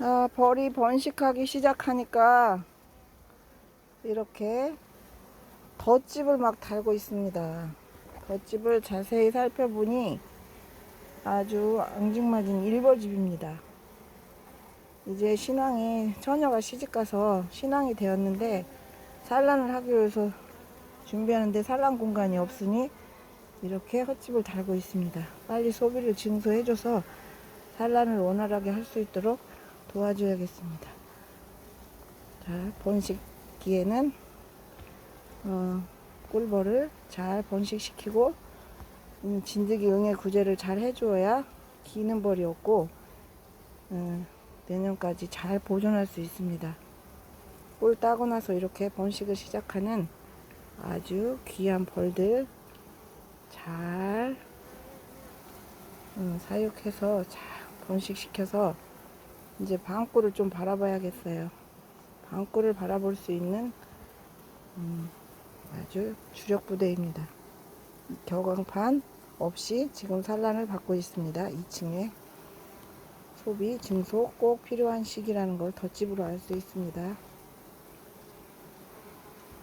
아, 벌이 번식하기 시작하니까 이렇게 덧집을 막 달고 있습니다. 덧집을 자세히 살펴보니 아주 앙증맞은 일벌집입니다. 이제 신앙이 처녀가 시집가서 신앙이 되었는데 산란을 하기 위해서 준비하는데 산란 공간이 없으니 이렇게 헛집을 달고 있습니다. 빨리 소비를 증소해줘서 산란을 원활하게 할 수 있도록 도와줘야겠습니다. 자, 번식기에는 어, 꿀벌을 잘 번식시키고 음, 진드기 응애 구제를 잘 해줘야 기는 벌이 없고 음, 내년까지 잘 보존할 수 있습니다. 꿀 따고 나서 이렇게 번식을 시작하는 아주 귀한 벌들 잘 음, 사육해서 잘 번식시켜서 이제 방꿀을 좀 바라봐야겠어요. 방꿀을 바라볼 수 있는 음, 아주 주력 부대입니다. 격앙판 없이 지금 산란을 받고 있습니다. 2층에 소비 증소 꼭 필요한 시기라는 걸 덧집으로 알 수 있습니다.